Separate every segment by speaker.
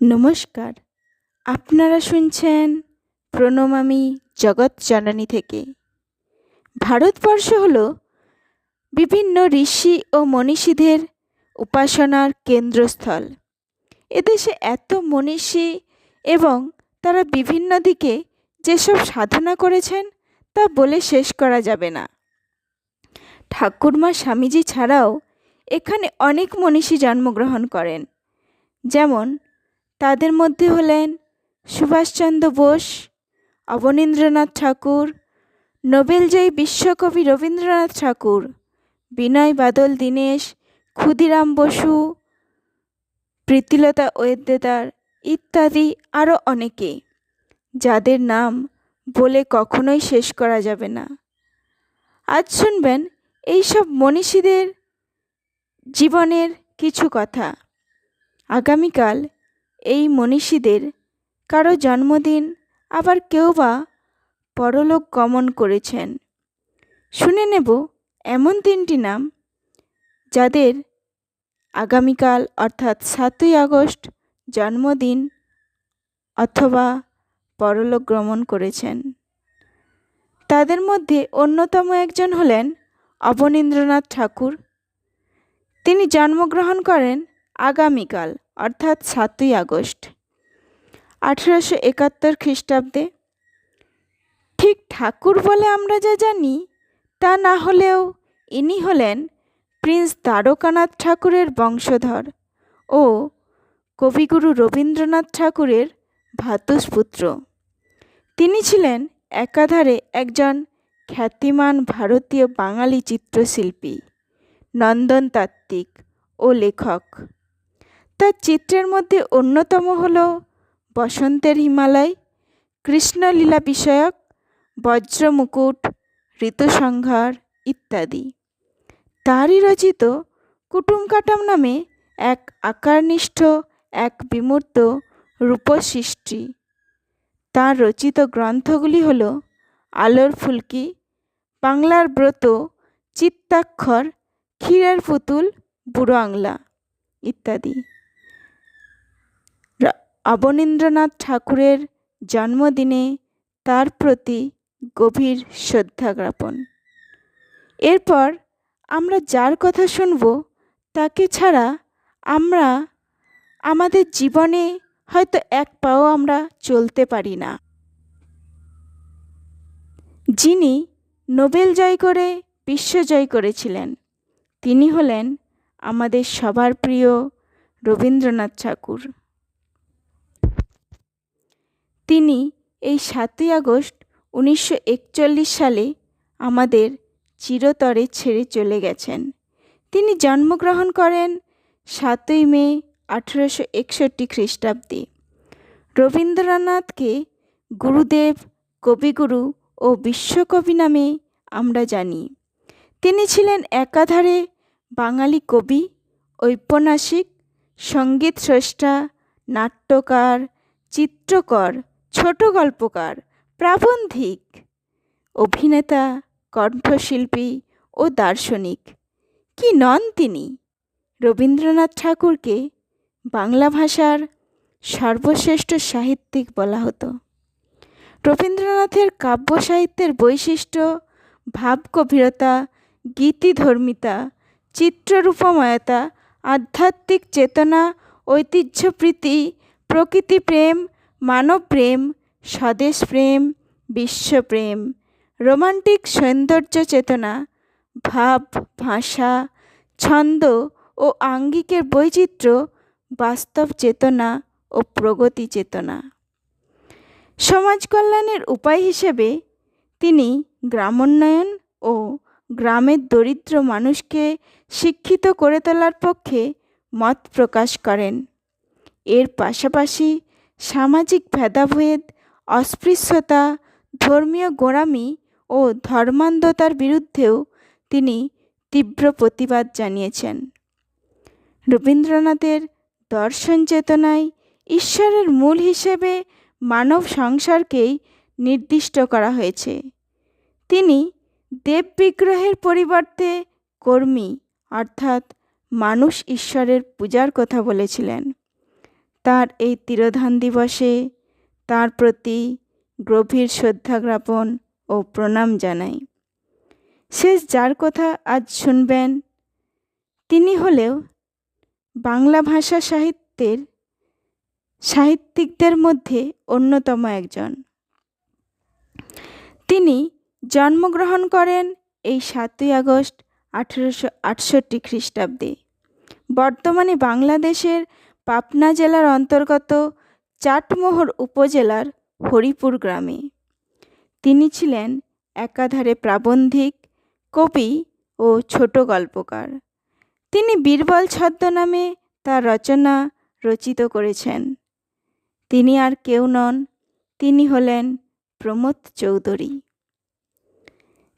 Speaker 1: নমস্কার। আপনারা শুনছেন প্রণমামী জগৎ জননী থেকে। ভারতবর্ষ হল বিভিন্ন ঋষি ও মনীষীদের উপাসনার কেন্দ্রস্থল। এদেশে এত মনীষী এবং তারা বিভিন্ন দিকে যেসব সাধনা করেছেন তা বলে শেষ করা যাবে না। ঠাকুরমা স্বামীজি ছাড়াও এখানে অনেক মনীষী জন্মগ্রহণ করেন। যেমন তাদের মধ্যে হলেন সুভাষচন্দ্র বোস, অবনীন্দ্রনাথ ঠাকুর, নোবেলজয়ী বিশ্বকবি রবীন্দ্রনাথ ঠাকুর, বিনয় বাদল দীনেশ, ক্ষুদিরাম বসু, প্রীতিলতা ওয়েদ্দেদার ইত্যাদি আরও অনেকে, যাদের নাম বলে কখনোই শেষ করা যাবে না। আজ শুনবেন এইসব মনীষীদের জীবনের কিছু কথা। আগামীকাল এই মনীষীদের কারও জন্মদিন আবার কেউ বা পরলোক গমন করেছেন। শুনে নেব এমন তিনটি নাম যাদের আগামীকাল অর্থাৎ সাতই আগস্ট জন্মদিন অথবা পরলোক গমন করেছেন। তাদের মধ্যে অন্যতম একজন হলেন অবনীন্দ্রনাথ ঠাকুর। তিনি জন্মগ্রহণ করেন আগামীকাল। অর্থাৎ সাতই আগস্ট। আঠেরোশো একাত্তর খ্রিস্টাব্দে। ঠিক ঠাকুর বলে আমরা যা জানি, তা না হলেও ইনি হলেন প্রিন্স দ্বারকানাথ ঠাকুরের বংশধর ও কবিগুরু রবীন্দ্রনাথ ঠাকুরের ভ্রাতুষ্পুত্র তিনি ছিলেন একাধারে একজন খ্যাতিমান ভারতীয় বাঙালি চিত্রশিল্পী নন্দনতাত্ত্বিক ও লেখক। তার চিত্রের মধ্যে অন্যতম হল বসন্তের হিমালয়, কৃষ্ণলীলা বিষয়ক, বজ্রমুকুট, ঋতুসংহার ইত্যাদি। তারই রচিত কুটুম কাটাম নামে এক আকারনিষ্ঠ, এক বিমূর্ত রূপসৃষ্টি। তার রচিত গ্রন্থগুলি হল আলোর ফুলকি, বাংলার ব্রত, চিত্তাক্ষর, ক্ষীরের পুতুল, বুড়ো আংলা ইত্যাদি। অবনীন্দ্রনাথ ঠাকুরের জন্মদিনে তার প্রতি গভীর শ্রদ্ধা জ্ঞাপন। এরপর আমরা যার কথা শুনব তাকে ছাড়া আমরা, আমাদের জীবনে হয়তো এক পাও আমরা চলতে পারি না। যিনি নোবেল জয় করে, বিশ্ব জয় করেছিলেন, তিনি হলেন আমাদের সবার প্রিয় রবীন্দ্রনাথ ঠাকুর। তিনি এই সাতই আগস্ট উনিশশো একচল্লিশ সালে আমাদের চিরতরে ছেড়ে চলে গেছেন। তিনি জন্মগ্রহণ করেন সাতই মে আঠেরোশো একষট্টি খ্রিস্টাব্দে। রবীন্দ্রনাথকে গুরুদেব, কবিগুরু ও বিশ্বকবি নামে আমরা জানি। তিনি ছিলেন একাধারে বাঙালি কবি, ঔপন্যাসিক সংগীত স্রষ্টা নাট্যকার, চিত্রকর ছোট গল্পকার, প্রাবন্ধিক, অভিনেতা, কণ্ঠশিল্পী ও দার্শনিক। কি নন তিনি? রবীন্দ্রনাথ ঠাকুরকে বাংলা ভাষার সর্বশ্রেষ্ঠ সাহিত্যিক বলা হতো। রবীন্দ্রনাথের কাব্য সাহিত্যের বৈশিষ্ট্য, ভাব গভীরতা গীতিধর্মিতা চিত্ররূপময়তা, আধ্যাত্মিক চেতনা, ঐতিহ্যপ্রীতি প্রকৃতিপ্রেম মানবপ্রেম, স্বদেশপ্রেম, বিশ্বপ্রেম, রোমান্টিক সৌন্দর্য চেতনা, ভাব, ভাষা, ছন্দ ও আঙ্গিকের বৈচিত্র্য, বাস্তব চেতনা ও প্রগতি চেতনা। সমাজ কল্যাণের উপায় হিসেবে তিনি গ্রামোন্নয়ন ও গ্রামের দরিদ্র মানুষকে শিক্ষিত করে তোলার পক্ষে মত প্রকাশ করেন। এর পাশাপাশি সামাজিক ভেদাভেদ, অস্পৃশ্যতা, ধর্মীয় গোঁড়ামি ও ধর্মান্ধতার বিরুদ্ধেও তিনি তীব্র প্রতিবাদ জানিয়েছেন। রবীন্দ্রনাথের দর্শন চেতনায় ঈশ্বরের মূল হিসেবে মানব সংসারকেই নির্দিষ্ট করা হয়েছে। তিনি দেব বিগ্রহের পরিবর্তে কর্মী, অর্থাৎ মানুষ ঈশ্বরের পূজার কথা বলেছিলেন। তার এই তিরোধান দিবসে তার প্রতি গভীর শ্রদ্ধা জ্ঞাপন ও প্রণাম জানাই। শেষ যার কথা আজ শুনবেন, তিনি হলেও বাংলা ভাষা সাহিত্যের সাহিত্যিকদের মধ্যে অন্যতম একজন। তিনি জন্মগ্রহণ করেন এই সাতই আগস্ট আঠেরোশো আটষট্টি খ্রিস্টাব্দে। বর্তমানে বাংলাদেশের পাবনা জেলার অন্তর্গত চাটমোহর উপজেলার হরিপুর গ্রামে। তিনি ছিলেন একাধারে প্রাবন্ধিক, কবি ও ছোট গল্পকার। তিনি বীরবল ছদ্মনামে তার রচনা রচিত করেছেন। তিনি আর কেউ নন, তিনি হলেন প্রমোদ চৌধুরী।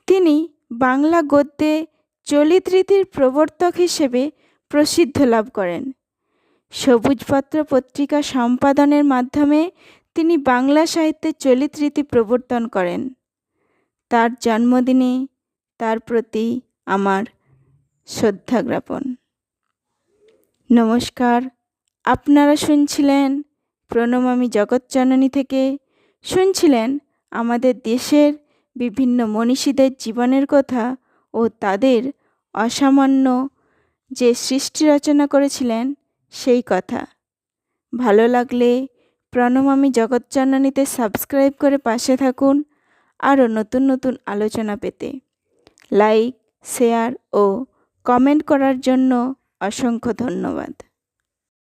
Speaker 1: তিনি বাংলা গদ্যে চলিত রীতির প্রবর্তক হিসেবে প্রসিদ্ধ লাভ করেন। সবুজপত্র পত্রিকা সম্পাদনের মাধ্যমে তিনি বাংলা সাহিত্যের চলিত রীতি প্রবর্তন করেন। তার জন্মদিনে তার প্রতি আমার শ্রদ্ধা জ্ঞাপন নমস্কার, আপনারা শুনছিলেন প্রণমামী জগৎজননী থেকে। শুনছিলেন আমাদের দেশের বিভিন্ন মনীষীদের জীবনের কথা ও তাদের অসামান্য যে সৃষ্টি রচনা করেছিলেন সেই কথা। ভালো লাগলে প্রণমামী জগৎজননীতে সাবস্ক্রাইব করে পাশে থাকুন আরও নতুন নতুন আলোচনা পেতে। লাইক শেয়ার ও কমেন্ট করার জন্য অসংখ্য ধন্যবাদ।